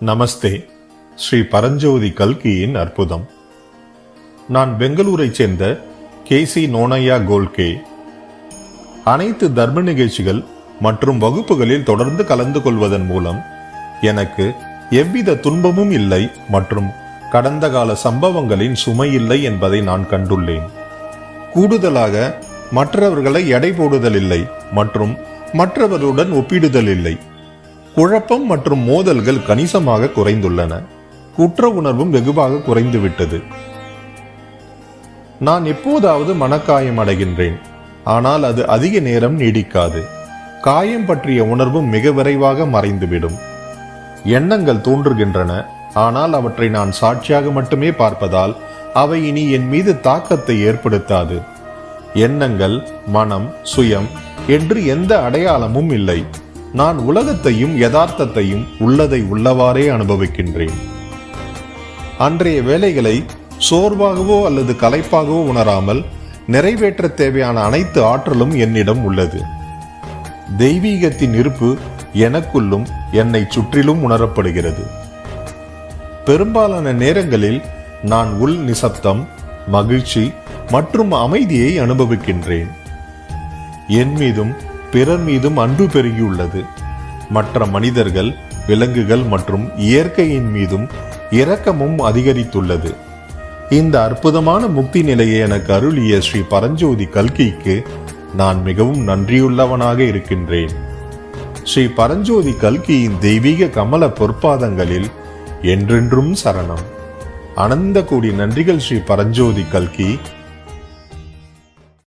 நமஸ்தே. ஸ்ரீ பரஞ்சோதி கல்கியின் அற்புதம். நான் பெங்களூரைச் சேர்ந்த கே சி நோனையா கோல்கே. அனைத்து தர்ம நிகழ்ச்சிகள் மற்றும் வகுப்புகளில் தொடர்ந்து கலந்து கொள்வதன் மூலம் எனக்கு எவ்வித துன்பமும் இல்லை மற்றும் கடந்த கால சம்பவங்களின் சுமை இல்லை என்பதை நான் கண்டுள்ளேன். கூடுதலாக மற்றவர்களை எடை போடுதல் இல்லை மற்றும் மற்றவருடன் ஒப்பிடுதல் இல்லை. குழப்பம் மற்றும் மோதல்கள் கணிசமாக குறைந்துள்ளன. குற்ற உணர்வும் வெகுவாக குறைந்துவிட்டது. நான் எப்போதாவது மனக்காயம் அடைகின்றேன். ஆனால் அது அதிக நேரம் நீடிக்காது. காயம் பற்றிய உணர்வும் மிக விரைவாக மறைந்துவிடும். எண்ணங்கள் தோன்றுகின்றன. ஆனால் அவற்றை நான் சாட்சியாக மட்டுமே பார்ப்பதால் அவை இனி என் மீது தாக்கத்தை ஏற்படுத்தாது. எண்ணங்கள் மனம் சுயம் என்று எந்த அடையாளமும் இல்லை. நான் உலகத்தையும் யதார்த்தத்தையும் உள்ளதை உள்ளவாறே அனுபவிக்கின்றேன். அன்றைய வேலைகளை சோர்வாகவோ அல்லது களைப்பாகவோ உணராமல் நிறைவேற்ற தேவையான அனைத்து ஆற்றலும் என்னிடம் உள்ளது. தெய்வீகத்தின் இருப்பு எனக்குள்ளும் என்னை சுற்றிலும் உணரப்படுகிறது. பெரும்பாலான நேரங்களில் நான் உள் நிசப்தம் மகிழ்ச்சி மற்றும் அமைதியை அனுபவிக்கின்றேன். என் மீதும் பிறர் மீதும் அன்பு பெருகியுள்ளது. மற்ற மனிதர்கள் விலங்குகள் மற்றும் இயற்கையின் மீதும் இரக்கமும் அதிகரித்துள்ளது. இந்த அற்புதமான முக்தி நிலையை எனக்கு அருளிய ஸ்ரீ பரஞ்சோதி கல்கிக்கு நான் மிகவும் நன்றியுள்ளவனாக இருக்கின்றேன். ஸ்ரீ பரஞ்சோதி கல்கியின் தெய்வீக கமல பொற்பாதங்களில் என்றென்றும் சரணம். அனந்த கோடி நன்றிகள் ஸ்ரீ பரஞ்சோதி கல்கி.